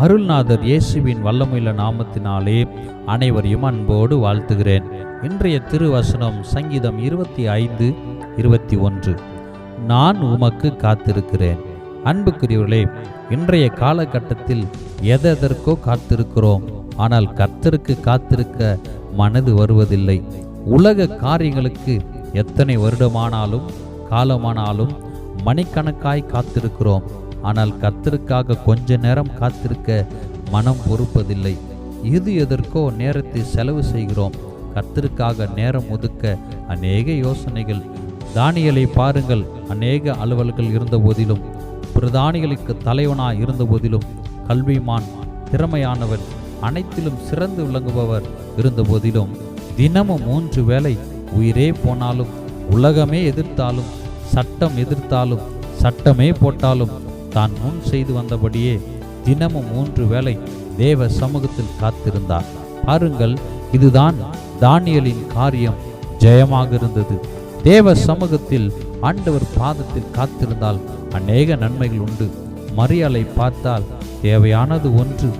அருள்நாதர் இயேசுவின் வல்லமையுள்ள நாமத்தினாலே அனைவரையும் அன்போடு வாழ்த்துகிறேன். இன்றைய திருவசனம் சங்கீதம் இருபத்தி ஐந்து இருபத்தி ஒன்று. நான் உமக்கு காத்திருக்கிறேன். அன்புக்குரியவர்களே இன்றைய காலகட்டத்தில் எதெதற்கோ காத்திருக்கிறோம். ஆனால் கர்த்தருக்கு காத்திருக்க மனது வருவதில்லை. உலக காரியங்களுக்கு எத்தனை வருடமானாலும் காலமானாலும் மணிக்கணக்காய் காத்திருக்கிறோம். ஆனால் கர்த்தருக்காக கொஞ்ச நேரம் காத்திருக்க மனம் பொறுப்பதில்லை. எது எதற்கோ நேரத்தை செலவு செய்கிறோம். கர்த்தருக்காக நேரம் ஒதுக்க அநேக யோசனைகள். தானியலை பாருங்கள் அநேக அலுவல்கள் இருந்த போதிலும் பிரதானிகளுக்கு தலைவனாய் இருந்த போதிலும் கல்விமான் திறமையானவர் அனைத்திலும் சிறந்து விளங்குபவர் இருந்த போதிலும் தினமும் மூன்று வேளை உயிரே போனாலும் உலகமே எதிர்த்தாலும் சட்டம் எதிர்த்தாலும் சட்டமே போட்டாலும் தான் முன் செய்து வந்தபடியே தினமும் மூன்று வேளை தேவ சமூகத்தில் காத்திருந்தார். பாருங்கள் இதுதான் தானியலின் காரியம். ஜெயமாக இருந்தது. தேவ சமூகத்தில் ஆண்டவர் பாதத்தில் காத்திருந்தால் அநேக நன்மைகள் உண்டு. மரியாலை பார்த்தால் தேவையானது ஒன்று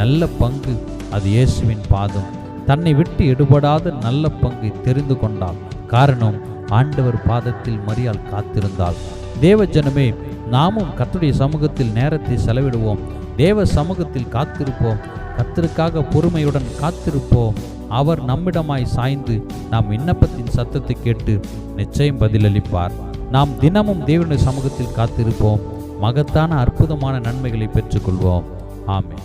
நல்ல பங்கு அது இயேசுவின் பாதம். தன்னை விட்டு எடுபடாத நல்ல பங்கை தெரிந்து கொண்டாள் காரணம் ஆண்டவர் பாதத்தில் மரியால் காத்திருந்தாள் தேவ ஜனமே நாமும் கத்துடைய சமூகத்தில் நேரத்தை செலவிடுவோம். தேவ சமூகத்தில் காத்திருப்போம். கத்திற்காக பொறுமையுடன் காத்திருப்போம். அவர் நம்மிடமாய் சாய்ந்து நாம் விண்ணப்பத்தின் சத்தத்தை கேட்டு நிச்சயம் பதிலளிப்பார். நாம் தினமும் தேவனுடைய சமூகத்தில் காத்திருப்போம். மகத்தான அற்புதமான நன்மைகளை பெற்றுக்கொள்வோம். ஆமே